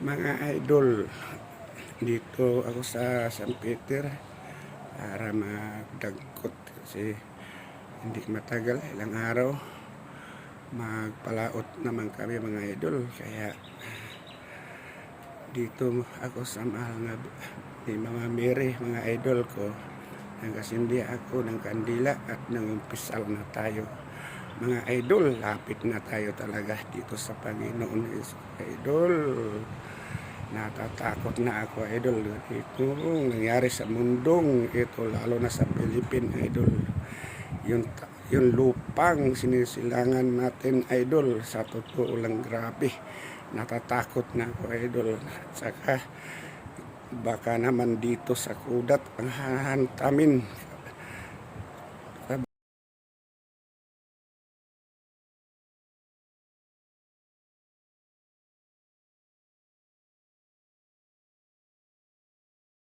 mga idol dito ako sa San Peter para magdagkot kasi hindi matagal ilang araw. Magpalaot naman kami mga idol. Kaya dito ako sa mahal nga ni Mama Mary mga idol ko. Nagkasindi ako ng kandila at nangumpisal na tayo. Mga idol lapit na tayo talaga dito sa Panginoon idol natatakot na ako idol. Ito nangyari sa mundong ito lalo na sa Philippine idol. Yung yung lupang sinisilangan natin idol sa totoo lang grabe. Natatakot na ako idol. At saka baka naman dito sa kudat ang hahantamin